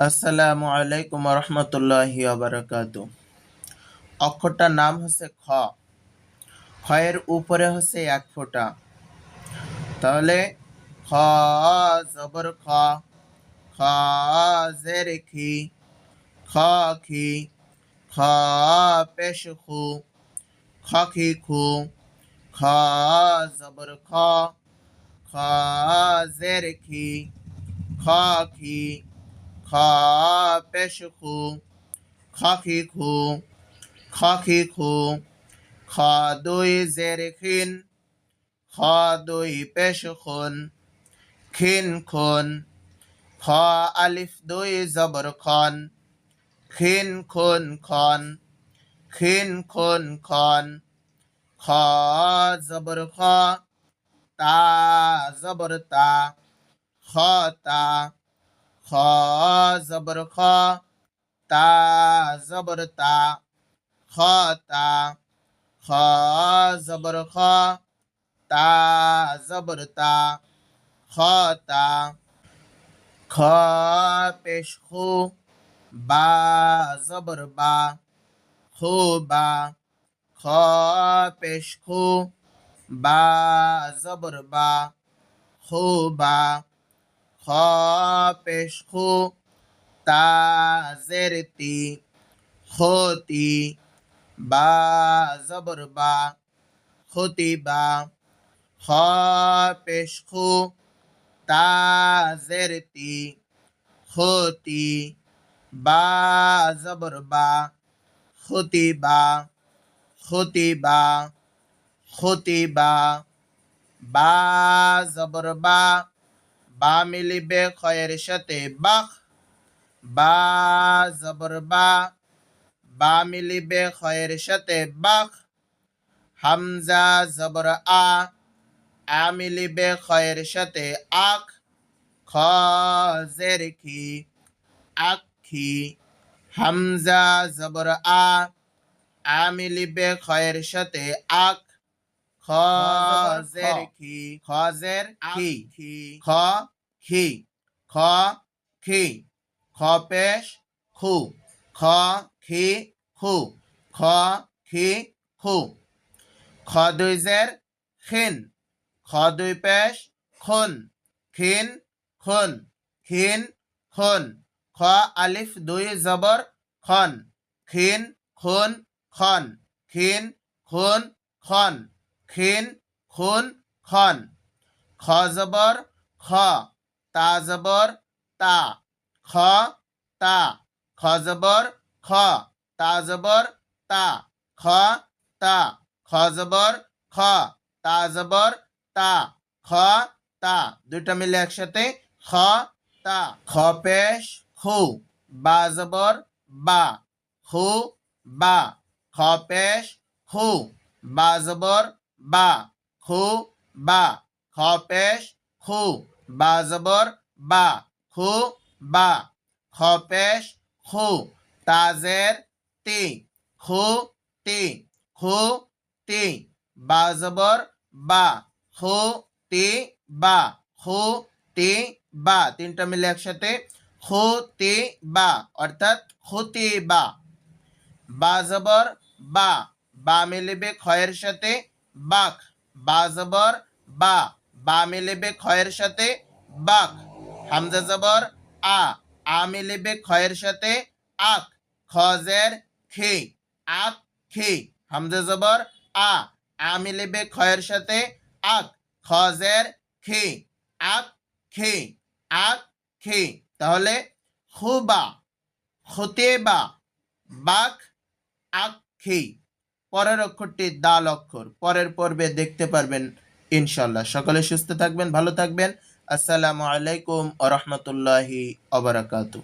আসসালামু আলাইকুম রহমতুল্লাহি আবরাকাত অক্ষরটার নাম হচ্ছে খ। খয়ের উপরে হচ্ছে এক ফোঁটা। তাহলে খ, জবর খ খ, জের খি, খ খি, খ পেশ খু, খ খি খু, খ জবর খ খ জের খি, খ খি খ পেশ খু খ খি খু খ খি দুই জের খিন খ দুই পেশ খুন খিন খুন খ আলিফ দুই জবর খন খিন খুন খন খিন খুন খন খ জবর খ তা জবর তা খ তা খ, জবর খ, তা, জবর তা, খ তা, খ, জবর খ, তা, জবর তা, খ তা, খ, পেশ খু, বা, জবর বা, খু, বা, খ, পেশ খু, বা, জবর বা, খু, বা পেশ খু তা জের তি খতি বা জবর বা খতি বা খ পেশ খু তা জের তি খতি বা জবর বা খতি বা খতি বা খতি বা বা মিলিবে খয়ের সাথে বাখ বা জবর বা বা মিলিবে খয়ের সাথে বাখ হামজা জবর আ আ মিলিবে খয়ের সাথে আখ খ জের খি আখি হামজা জবর আ আ মিলিবে খয়ের সাথে আখ খ জের খি খ জের খি খি, খ খি, খ পেশ, খু, খ, খি, খু, খ, খি, খু। খ দুই জের খিন খ দুই পেশ খুন খিন খুন খিন খুন খ আলিফ দুই জবর খন খিন খুন খন খিন খুন খন খিন খুন খন খ জবর, খ। তা জবর তা, খ তা, খ জবর খ, তা জবর তা, খ তা, খ জবর খ, তা জবর তা, খ, তা। দুইটা মিলে একসাথে, খ, তা, খ পেশ, খু, বা জবর বা, খু, বা, খ পেশ, খু, বা জবর বা, খু, বা, খ পেশ, খু। বা জবর বা খু, বা খ পেশ খু তাজের তি খু তি খু তি বা জবর বা খু তি বা খু তি বা তিনটা মিলে একসাথে, খু তি বা অর্থাৎ খুতি বা। বা জবর বা বা মিলিবে খয়ের সাথে, বাক, বা জবর বা বা মিলিবে ক্ষয়ের সাথে, বাক, হামজা জবর, আ আ মিলিবে ক্ষয়ের সাথে, আক, খজের খি, আক, খি, হামজা জবর, আ আ মিলিবে ক্ষয়ের সাথে, আক, খজের খি, আক খি আক, খি। তাহলে খুবা, খুতেবা, বাক আক্ষি পরের অক্ষরটি দাল অক্ষর পরের পর্বে দেখতে পারবেন ইনশাল্লাহ সকলে সুস্থ থাকবেন ভালো থাকবেন। আসসালামু আলাইকুম আ রহমতুল্লাহি আবরাকাতু